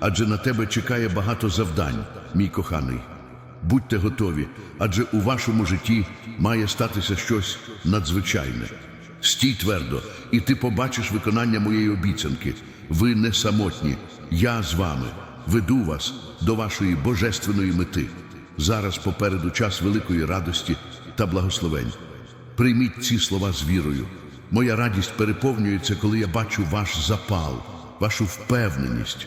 адже на тебе чекає багато завдань, мій коханий. Будьте готові, адже у вашому житті має статися щось надзвичайне. Стій твердо, і ти побачиш виконання моєї обіцянки. Ви не самотні, я з вами веду вас до вашої божественної мети. Зараз попереду час великої радості та благословень. Прийміть ці слова з вірою. Моя радість переповнюється, коли я бачу ваш запал, вашу впевненість.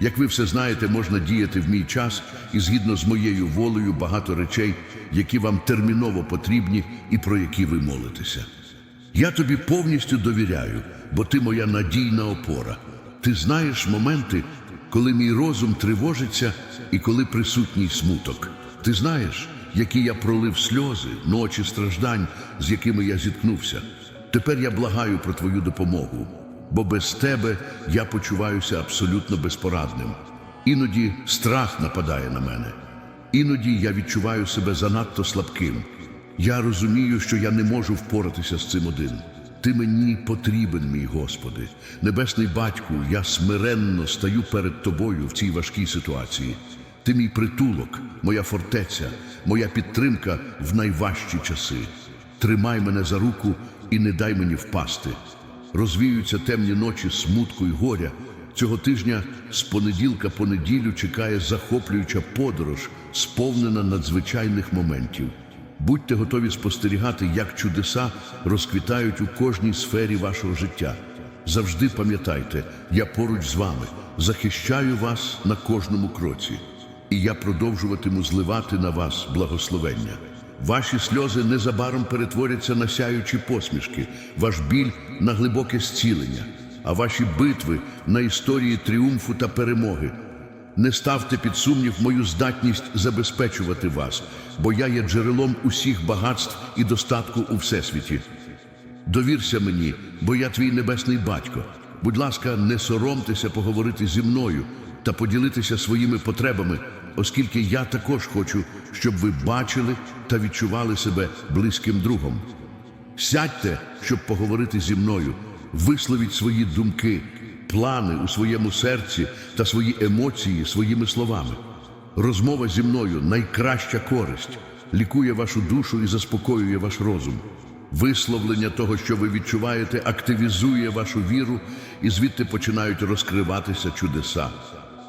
Як ви все знаєте, можна діяти в мій час і згідно з моєю волею багато речей, які вам терміново потрібні і про які ви молитеся. Я тобі повністю довіряю, бо ти моя надійна опора. Ти знаєш моменти, коли мій розум тривожиться і коли присутній смуток. Ти знаєш, які я пролив сльози, ночі страждань, з якими я зіткнувся. Тепер я благаю про твою допомогу, бо без тебе я почуваюся абсолютно безпорадним. Іноді страх нападає на мене. Іноді я відчуваю себе занадто слабким. Я розумію, що я не можу впоратися з цим один. Ти мені потрібен, мій Господи. Небесний батьку, я смиренно стаю перед тобою в цій важкій ситуації. Ти мій притулок, моя фортеця, моя підтримка в найважчі часи. Тримай мене за руку і не дай мені впасти. Розвіються темні ночі смутку й горя. Цього тижня з понеділка по неділю чекає захоплююча подорож, сповнена надзвичайних моментів. Будьте готові спостерігати, як чудеса розквітають у кожній сфері вашого життя. Завжди пам'ятайте, я поруч з вами, захищаю вас на кожному кроці, і я продовжуватиму зливати на вас благословення. Ваші сльози незабаром перетворяться на сяючі посмішки, ваш біль на глибоке зцілення, а ваші битви на історії тріумфу та перемоги. Не ставте під сумнів мою здатність забезпечувати вас, бо я є джерелом усіх багатств і достатку у всесвіті. Довірся мені, бо я твій небесний батько. Будь ласка, не соромтеся поговорити зі мною та поділитися своїми потребами, оскільки я також хочу, щоб ви бачили та відчували себе близьким другом. Сядьте, щоб поговорити зі мною, висловіть свої думки, плани у своєму серці та свої емоції своїми словами. Розмова зі мною найкраща користь, лікує вашу душу і заспокоює ваш розум. Висловлення того, що ви відчуваєте, активізує вашу віру, і звідти починають розкриватися чудеса.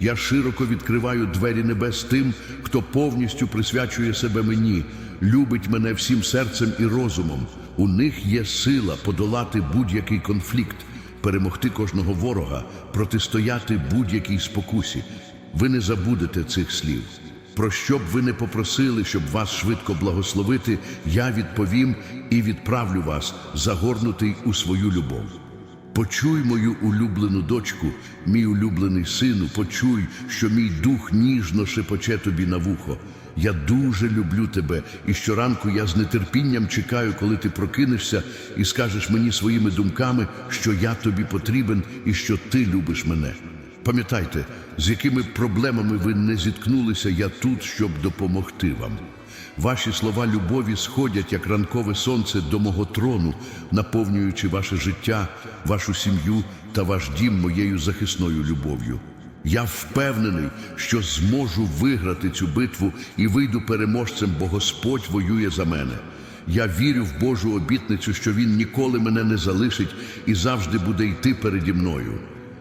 Я широко відкриваю двері небес тим, хто повністю присвячує себе мені, любить мене всім серцем і розумом. У них є сила подолати будь-який конфлікт, перемогти кожного ворога, протистояти будь-якій спокусі. Ви не забудете цих слів. Про що б ви не попросили, щоб вас швидко благословити, я відповім і відправлю вас, загорнутий у свою любов. Почуй мою улюблену дочку, мій улюблений сину, почуй, що мій дух ніжно шепоче тобі на вухо. Я дуже люблю тебе, і щоранку я з нетерпінням чекаю, коли ти прокинешся і скажеш мені своїми думками, що я тобі потрібен і що ти любиш мене. Пам'ятайте, з якими проблемами ви не зіткнулися, я тут, щоб допомогти вам. Ваші слова любові сходять, як ранкове сонце, до мого трону, наповнюючи ваше життя, вашу сім'ю та ваш дім моєю захисною любов'ю. Я впевнений, що зможу виграти цю битву і вийду переможцем, бо Господь воює за мене. Я вірю в Божу обітницю, що Він ніколи мене не залишить і завжди буде йти переді мною.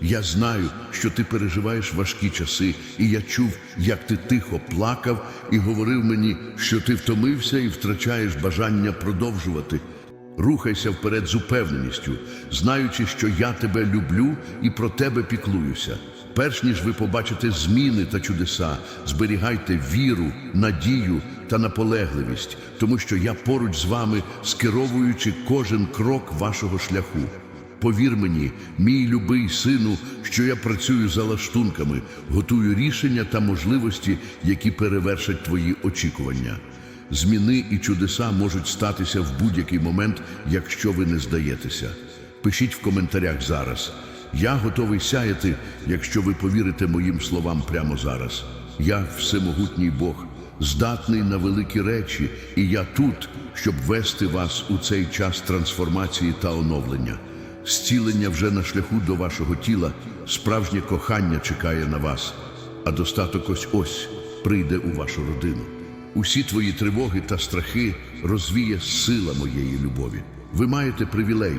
Я знаю, що ти переживаєш важкі часи, і я чув, як ти тихо плакав і говорив мені, що ти втомився і втрачаєш бажання продовжувати. Рухайся вперед з упевненістю, знаючи, що я тебе люблю і про тебе піклуюся. Перш ніж ви побачите зміни та чудеса, зберігайте віру, надію та наполегливість, тому що я поруч з вами, скеровуючи кожен крок вашого шляху. Повір мені, мій любий сину, що я працюю за лаштунками, готую рішення та можливості, які перевершать твої очікування. Зміни і чудеса можуть статися в будь-який момент, якщо ви не здаєтеся. Пишіть в коментарях зараз. Я готовий сяяти, якщо ви повірите моїм словам прямо зараз. Я всемогутній Бог, здатний на великі речі, і я тут, щоб вести вас у цей час трансформації та оновлення. Зцілення вже на шляху до вашого тіла, справжнє кохання чекає на вас, а достаток ось ось прийде у вашу родину. Усі твої тривоги та страхи розвіє сила моєї любові. Ви маєте привілей,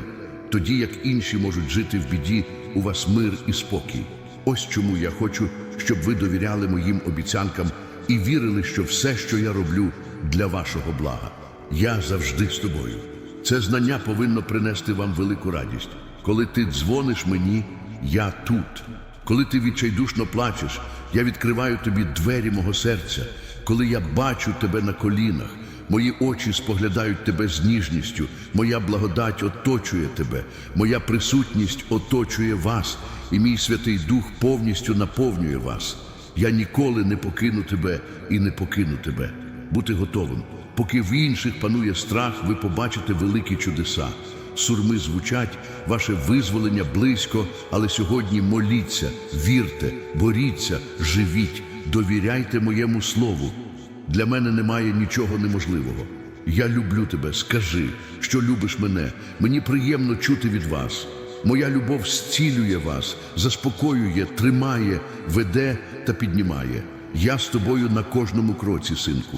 тоді як інші можуть жити в біді, у вас мир і спокій. Ось чому я хочу, щоб ви довіряли моїм обіцянкам і вірили, що все, що я роблю, для вашого блага. Я завжди з тобою. Це знання повинно принести вам велику радість. Коли ти дзвониш мені, я тут. Коли ти відчайдушно плачеш, я відкриваю тобі двері мого серця. Коли я бачу тебе на колінах, мої очі споглядають тебе з ніжністю, моя благодать оточує тебе, моя присутність оточує вас, і мій Святий Дух повністю наповнює вас. Я ніколи не покину тебе і не покину тебе. Бути готовим. Поки в інших панує страх, ви побачите великі чудеса. Сурми звучать, ваше визволення близько, але сьогодні моліться, вірте, боріться, живіть, довіряйте моєму слову. Для мене немає нічого неможливого. Я люблю тебе, скажи, що любиш мене. Мені приємно чути від вас. Моя любов зцілює вас, заспокоює, тримає, веде та піднімає. Я з тобою на кожному кроці, синку.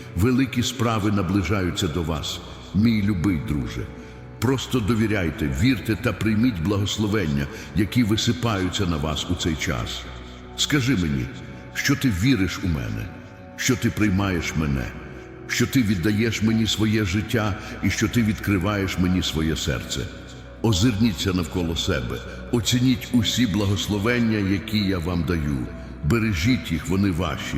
Великі справи наближаються до вас, мій любий друже. Просто довіряйте, вірте та прийміть благословення, які висипаються на вас у цей час. Скажи мені, що ти віриш у мене, що ти приймаєш мене, що ти віддаєш мені своє життя і що ти відкриваєш мені своє серце. Озирніться навколо себе, оцініть усі благословення, які я вам даю. Бережіть їх, вони ваші.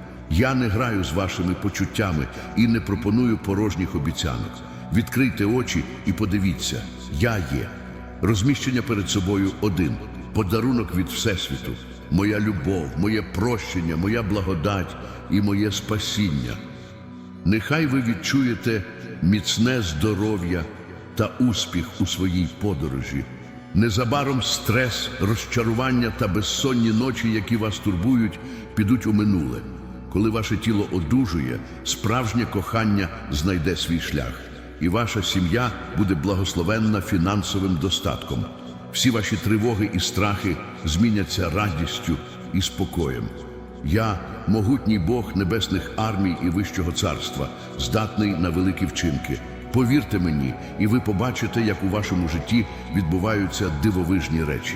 Я не граю з вашими почуттями і не пропоную порожніх обіцянок. Відкрийте очі і подивіться, я є. Розміщення перед собою один подарунок від Всесвіту, моя любов, моє прощення, моя благодать і моє спасіння. Нехай ви відчуєте міцне здоров'я та успіх у своїй подорожі. Незабаром стрес, розчарування та безсонні ночі, які вас турбують, підуть у минуле. Коли ваше тіло одужує, справжнє кохання знайде свій шлях, і ваша сім'я буде благословенна фінансовим достатком. Всі ваші тривоги і страхи зміняться радістю і спокоєм. Я могутній Бог небесних армій і вищого царства, здатний на великі вчинки. Повірте мені, і ви побачите, як у вашому житті відбуваються дивовижні речі.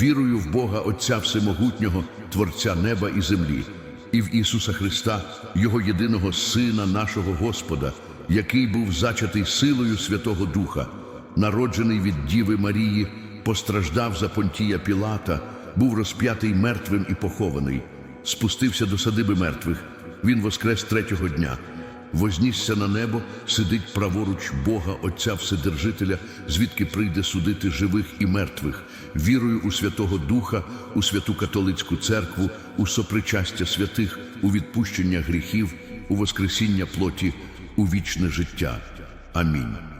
Вірую в Бога Отця Всемогутнього, Творця неба і землі, і в Ісуса Христа, Його єдиного Сина, нашого Господа, який був зачатий силою Святого Духа, народжений від Діви Марії, постраждав за Понтія Пілата, був розп'ятий мертвим і похований, спустився до садиби мертвих. Він воскрес третього дня вознісся на небо, сидить праворуч Бога Отця Вседержителя, звідки прийде судити живих і мертвих, вірою у Святого Духа, у святу католицьку церкву, у сопричастя святих, у відпущення гріхів, у воскресіння плоті, у вічне життя. Амінь.